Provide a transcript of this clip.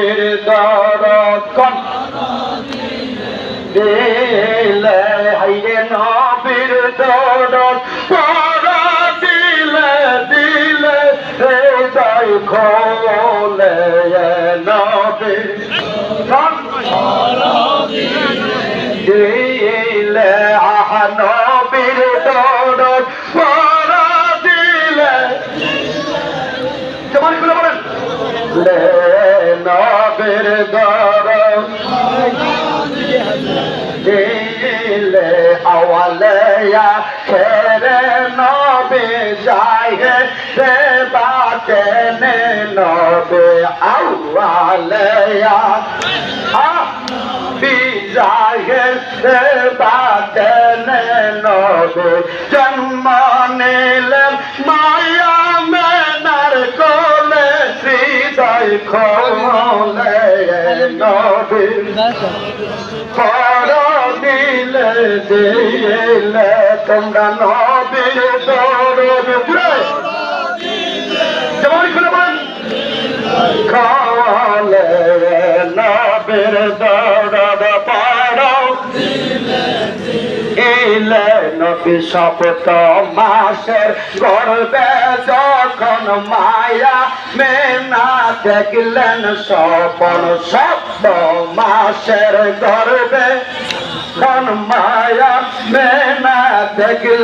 নবীর দরকন দিলে হাইরে নবীর দরদ, পরা দিলে দিলে হৃদয় খোলে নবীর দিলে আহ নবীর দরদ, পরা দিলে খুলে বলেন। নবের দর দিলে আওয়ালেয়া খেরে নবে যায় রে বাতে নবে আওয়ালেয়া। আ বিজায় রে বাতে নবে জন্ম নিলেন খোলে নবী পর দিলে দিলে তোমরা নবীর দরদ পুরে যেমন খুলে বলেন খাওয়ালে নবীর দরদ পড়ো ইলে নবী সপ্ত মাসের গর্বে যখন মায়া মেনা দেখলেন স্বপন সপ্ত মাসের গর্বে? মায়া মেনা দেখলেন